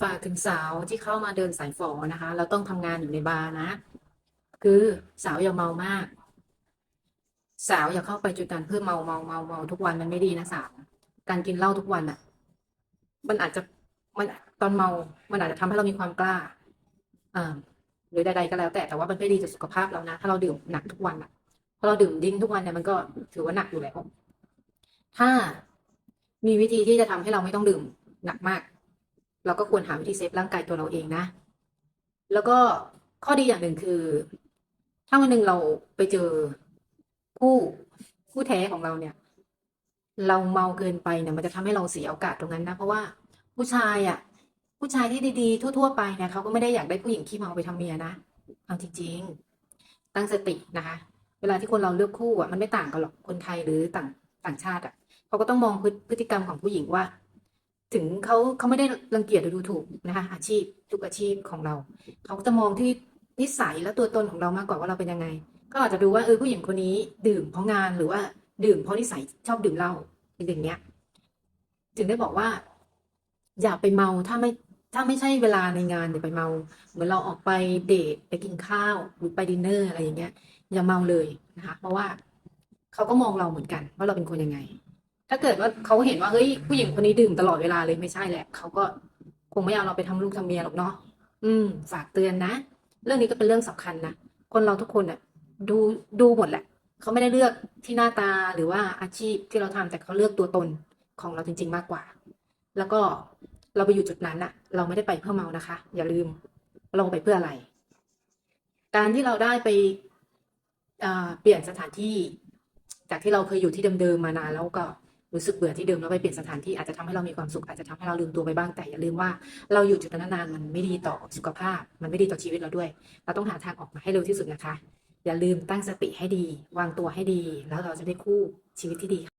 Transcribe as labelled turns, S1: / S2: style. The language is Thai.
S1: ฝากถึงสาวที่เข้ามาเดินสายฝอนะคะ เราต้องทำงานอยู่ในบาร์นะ คือสาวอย่าเมามาก สาวอย่าเข้าไปจุดนั้นเพื่อเมาเมาเมาเมาทุกวันมันไม่ดีนะสาวการกินเหล้าทุกวันอะ มันอาจจะมันตอนเมา มันอาจจะทำให้เรามีความกล้าอ่าหรือใดๆก็แล้ว แต่แต่ว่ามันไม่ดีต่อสุขภาพเรานะ ถ้าเราดื่มหนักทุกวันอะพอเราดื่มดิ้งทุกวันเนี่ยมันก็ถือว่าหนักอยู่แล้วถ้ามีวิธีที่จะทำให้เราไม่ต้องดื่มหนักมาก เราก็ควรหาวิธีเซฟร่างกายตัวเราเองนะ แล้วก็ข้อดีอย่างหนึ่งคือ ถ้าวันหนึ่งเราไปเจอคู่คู่แท้ของเราเนี่ย เราเมาเกินไปเนี่ยมันจะทำให้เราเสียโอกาสตรงนั้นนะ เพราะว่าผู้ชายอะ ผู้ชายที่ดีๆ ทั่ว ๆ ไปเนี่ยเขาก็ไม่ได้อยากได้ผู้หญิงขี้เมาไปทำเมียนะเอาจริงๆ ตั้งสตินะคะ เวลาที่คนเราเลือกคู่อะมันไม่ต่างกันหรอกคนไทยหรือต่างต่างชาติอะเขาก็ต้องมองพฤติกรรมของผู้หญิงว่า ถึงเขาเขาไม่ได้รังเกียจหรือดูถูกนะคะอาชีพทุกอาชีพของเรา เขาจะมองที่นิสัยและตัวตนของเรามากกว่าว่าเราเป็นยังไง ก็อาจจะดูว่าเออผู้หญิงคนนี้ดื่มเพราะงานหรือว่าดื่มเพราะนิสัยชอบดื่มเหล้าอย่างเงี้ย ถึงได้บอกว่า อย่าไปเมาถ้าไม่ถ้าไม่ใช่เวลาในงานอย่าไปเมา เหมือนเราออกไปเดทไปกินข้าวหรือไปดินเนอร์อะไรอย่างเงี้ยอย่าเมาเลยนะคะเพราะว่าเขาก็มองเราเหมือนกันว่าเราเป็นคนยังไง ถ้าเกิดว่าเขาเห็นว่าเฮ้ยผู้หญิงคนนี้ดื่มตลอดเวลาเลยไม่ใช่แหละเขาก็คงไม่เอาเราไปทำลูกทำเมียหรอกเนาะอืม ฝากเตือนนะ เรื่องนี้ก็เป็นเรื่องสำคัญนะคนเราทุกคนอะดูดูหมดแหละเขาไม่ได้เลือกที่หน้าตาหรือว่าอาชีพที่เราทำแต่เขาเลือกตัวตนของเราจริง ๆ มากกว่า แล้วก็เราไปอยู่จุดนั้นอะเราไม่ได้ไปเพื่อเมานะคะ อย่าลืมเราไปเพื่ออะไร การที่เราได้ไปอ่อเปลี่ยนสถานที่ จากที่เราเคยอยู่ที่เดิมๆมานานแล้วก็ รู้สึกเบื่อที่เดิมแล้วไปเปลี่ยนสถานที่อาจจะทำให้เรามีความสุขอาจจะทำให้เราลืมตัวไปบ้างแต่อย่าลืมว่าเราอยู่จุดนั้นนานมันไม่ดีต่อสุขภาพ มันไม่ดีต่อชีวิตเราด้วย เราต้องหาทางออกมาให้เร็วที่สุดนะคะ อย่าลืมตั้งสติให้ดี วางตัวให้ดี แล้วเราจะได้คู่ชีวิตที่ดีค